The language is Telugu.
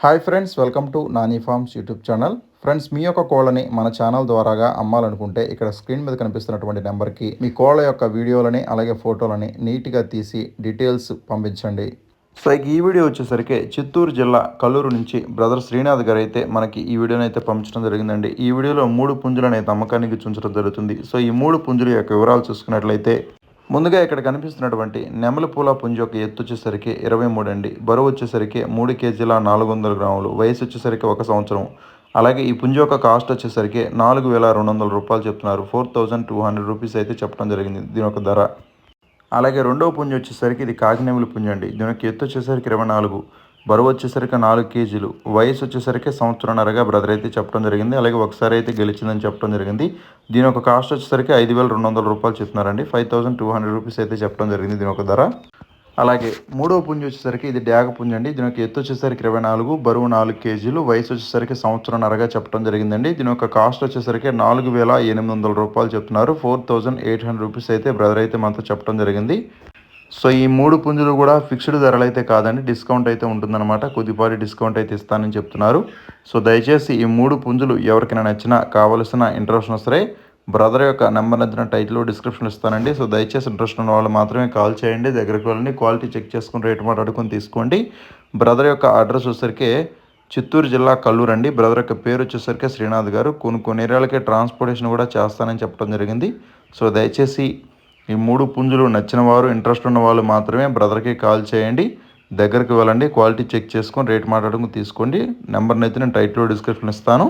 Hi friends welcome to Nani farms YouTube channel friends మీ యొక్క కోళ్ళని మన ఛానల్ ద్వారాగా అమ్మాలనుకుంటే ఇక్కడ స్క్రీన్ మీద కనిపిస్తున్నటువంటి నెంబర్కి మీ కోళ్ళ యొక్క వీడియోలని అలాగే ఫోటోలని నీట్గా తీసి డీటెయిల్స్ పంపించండి. సో ఈ వీడియో వచ్చేసరికి చిత్తూరు జిల్లా కల్లూరు నుంచి బ్రదర్ శ్రీనాథ్ గారు అయితే మనకి ఈ వీడియోని అయితే పంపించడం జరిగిందండి. ఈ వీడియోలో మూడు పుంజులను అయితే అమ్మకానికి చూంచడం జరుగుతుంది. సో ఈ మూడు పుంజుల యొక్క వివరాలు చూసుకున్నట్లయితే ముందుగా ఇక్కడ కనిపిస్తున్నటువంటి నెమలి పూల పుంజు యొక్క ఎత్తు వచ్చేసరికి ఇరవై మూడు అండి. బరువు వచ్చేసరికి మూడు కేజీల నాలుగు వందల గ్రాములు. వయసు వచ్చేసరికి ఒక సంవత్సరం. అలాగే ఈ పుంజు యొక్క కాస్ట్ వచ్చేసరికి నాలుగు వేల రెండు వందల రూపాయలు చెప్తున్నారు. Four thousand two hundred rupees అయితే చెప్పడం జరిగింది దీని యొక్క ధర. అలాగే రెండవ పుంజు వచ్చేసరికి ఇది కాకినెమిలి పుంజు అండి. దీని యొక్క ఎత్తు వచ్చేసరికి ఇరవై నాలుగు. బరువు వచ్చేసరికి నాలుగు కేజీలు వయసు వచ్చేసరికి సంవత్సరంన్నరగా బ్రదర్ అయితే చెప్పడం జరిగింది. అలాగే ఒకసారి అయితే గెలిచిందని చెప్పడం జరిగింది. దీని యొక్క కాస్ట్ వచ్చేసరికి ఐదు వేల రెండు వందల రూపాయలు చెప్తున్నారండి. Five thousand two hundred rupees అయితే చెప్పడం జరిగింది దీని యొక్క ధర. అలాగే మూడవ పుంజు వచ్చేసరికి ఇది డ్యాగ పుంజు అండి. దీని యొక్క ఎత్తు వచ్చేసరికి ఇరవై నాలుగు బరువు నాలుగు కేజీలు వయసు వచ్చేసరికి సంవత్సరంన్నరగా చెప్పడం జరిగిందండి. దీని యొక్క కాస్ట్ వచ్చేసరికి నాలుగు వేల ఎనిమిది వందల రూపాయలు చెప్తున్నారు. Four thousand eight hundred rupees అయితే బ్రదర్ అయితే మనతో చెప్పడం జరిగింది. సో ఈ మూడు పుంజులు కూడా ఫిక్స్డ్ ధరలు అయితే కాదండి. డిస్కౌంట్ అయితే ఉంటుందన్నమాట. కొద్దిపాటి డిస్కౌంట్ అయితే ఇస్తానని చెప్తున్నారు. సో దయచేసి ఈ మూడు పుంజులు ఎవరికైనా నచ్చినా కావలసిన ఇంట్రెస్ట్ సరే బ్రదర్ యొక్క నెంబర్ నచ్చిన టైటిల్ డిస్క్రిప్షన్ ఇస్తానండి. సో దయచేసి ఇంట్రెస్ట్ ఉన్న వాళ్ళు మాత్రమే కాల్ చేయండి. దగ్గరికి వెళ్ళండి. క్వాలిటీ చెక్ చేసుకుని రేటు మాట్లాడుకొని తీసుకోండి. బ్రదర్ యొక్క అడ్రస్ వచ్చేసరికి చిత్తూరు జిల్లా కల్లూరు అండి. బ్రదర్ యొక్క పేరు వచ్చేసరికి శ్రీనాథ్ గారు. కొన్ని కొన్ని ఏరియాలకే ట్రాన్స్పోర్టేషన్ కూడా చేస్తానని చెప్పడం జరిగింది. సో దయచేసి ఈ మూడు పుంజులు నచ్చిన వారు ఇంట్రెస్ట్ ఉన్న వాళ్ళు మాత్రమే బ్రదర్కి కాల్ చేయండి. దగ్గరికి వెళ్ళండి క్వాలిటీ చెక్ చేసుకొని రేట్ మాట్లాడుకుని తీసుకోండి. నెంబర్ని అయితే నేను టైట్లో డిస్క్రిప్షన్ ఇస్తాను.